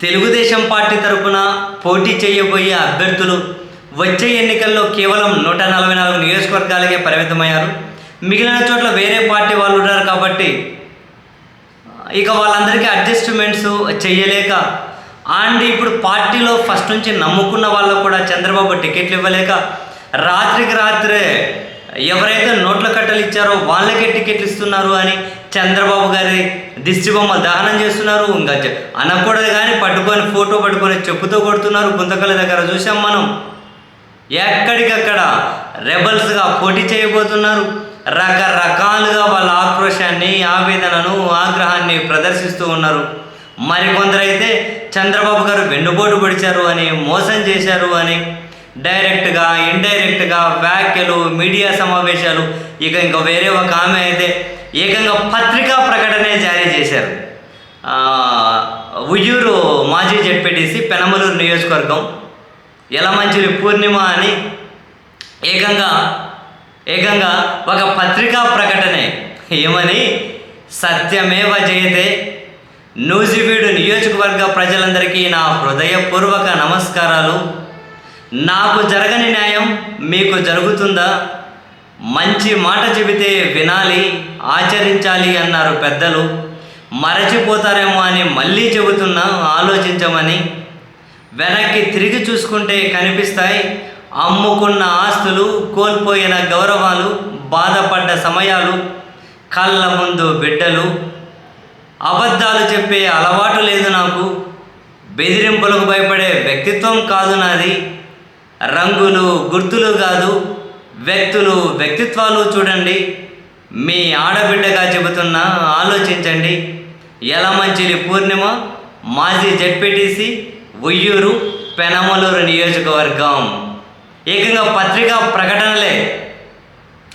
Telugu Desam party తరపున పోటీ చేయబోయే అభ్యర్థులు వచ్చే ఎన్నికల్లో కేవలం నూట నలభై నాలుగు నియోజకవర్గాలకే పరిమితమయ్యారు. మిగిలిన చోట్ల వేరే పార్టీ వాళ్ళు ఉన్నారు కాబట్టి ఇక వాళ్ళందరికీ అడ్జస్ట్మెంట్స్ చేయలేక అండ్ ఇప్పుడు పార్టీలో ఫస్ట్ నుంచి నమ్ముకున్న వాళ్ళకు కూడా చంద్రబాబు టికెట్లు ఇవ్వలేక రాత్రికి రాత్రే ఎవరైతే నోట్ల కట్టలు ఇచ్చారో వాళ్ళకే టికెట్లు ఇస్తున్నారు అని చంద్రబాబు గారి దిష్టి బొమ్మలు దహనం చేస్తున్నారు. ఇంకా అనకూడదు కానీ పట్టుకొని ఫోటో పట్టుకొని చెప్పుతో కొడుతున్నారు. గుంతకల దగ్గర చూసాం మనం. ఎక్కడికక్కడ రెబల్స్గా పోటీ చేయబోతున్నారు. రకరకాలుగా వాళ్ళ ఆక్రోశాన్ని ఆవేదనను ఆగ్రహాన్ని ప్రదర్శిస్తూ ఉన్నారు. మరికొందరైతే చంద్రబాబు గారు వెన్నుపోటు పొడిచారు అని మోసం చేశారు అని డైరెక్ట్గా ఇండైరెక్ట్గా వ్యాఖ్యలు మీడియా సమావేశాలు ఇక ఇంకా వేరే ఒక ఆమె అయితే ఏకంగా పత్రికా ప్రకటనే జారీ చేశారు. ఉయ్యూరు మాజీ జడ్పీటీసీ పెనమలూరు నియోజకవర్గం యలమంచిలి పూర్ణిమ అని ఏకంగా ఏకంగా ఒక పత్రికా ప్రకటనే. ఏమని? సత్యమేవ జయతే. నూజివీడు నియోజకవర్గ ప్రజలందరికీ నా హృదయపూర్వక నమస్కారాలు. నాకు జరగని న్యాయం మీకు జరుగుతుందా? మంచి మాట చెబితే వినాలి ఆచరించాలి అన్నారు పెద్దలు. మరచిపోతారేమో అని మళ్ళీ చెబుతున్నా ఆలోచించమని. వెనక్కి తిరిగి చూసుకుంటే కనిపిస్తాయి అమ్ముకున్న ఆస్తులు కోల్పోయిన గౌరవాలు బాధపడ్డ సమయాలు కళ్ళ ముందు బిడ్డలు. అబద్ధాలు చెప్పే అలవాటు లేదు నాకు. బెదిరింపులకు భయపడే వ్యక్తిత్వం కాదు నాది. రంగులు గుర్తులు కాదు. వ్యక్తులు వ్యక్తిత్వాలు చూడండి. మీ ఆడబిడ్డగా చెబుతున్నా ఆలోచించండి. యలమంచిలి పూర్ణిమ మాజీ జడ్పీటీసీ ఉయ్యూరు పెనమలూరు నియోజకవర్గం. ఏకంగా పత్రికా ప్రకటనలే.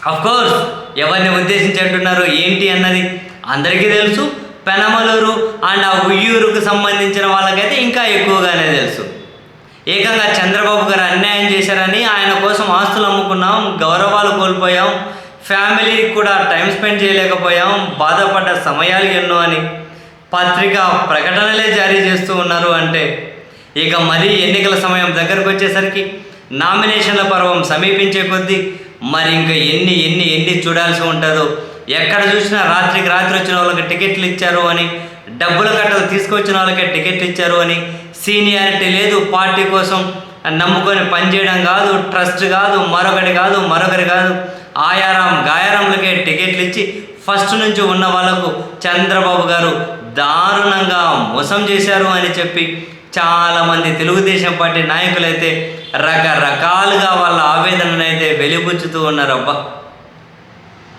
కోర్స్ ఎవరిని ఉద్దేశించి అంటున్నారు ఏంటి అన్నది అందరికీ తెలుసు. పెనమలూరు అండ్ ఆ ఉయ్యూరుకు సంబంధించిన వాళ్ళకైతే ఇంకా ఎక్కువగానే తెలుసు. ఏకంగా చంద్రబాబు గారు అన్యాయం చేశారని ఆయన కోసం ఆస్తులు అమ్ముకున్నాం గౌరవాలు కోల్పోయాం ఫ్యామిలీకి కూడా టైం స్పెండ్ చేయలేకపోయాం బాధపడ్డ సమయాలు ఎన్నో అని పత్రిక ప్రకటనలే జారీ చేస్తూ ఉన్నారు అంటే ఇక మరీ ఎన్నికల సమయం దగ్గరకు వచ్చేసరికి నామినేషన్ల పర్వం సమీపించే కొద్దీ మరి ఇంకా ఎన్ని ఎన్ని ఎన్ని చూడాల్సి ఉంటుందో ఎక్కడ చూసినా రాత్రికి రాత్రి వచ్చిన వాళ్ళకి టికెట్లు ఇచ్చారు అని డబ్బుల కట్టలు తీసుకొచ్చిన వాళ్ళకే టికెట్లు ఇచ్చారు అని సీనియారిటీ లేదు పార్టీ కోసం నమ్ముకొని పనిచేయడం కాదు ట్రస్ట్ కాదు మరొకటి కాదు మరొకటి కాదు. ఆయారం గాయారంలకే టికెట్లు ఇచ్చి ఫస్ట్ నుంచి ఉన్న వాళ్ళకు చంద్రబాబు గారు దారుణంగా మోసం చేశారు అని చెప్పి చాలామంది తెలుగుదేశం పార్టీ నాయకులైతే రకరకాలుగా వాళ్ళ ఆవేదననైతే వెలిబుచ్చుతూ ఉన్నారు అబ్బా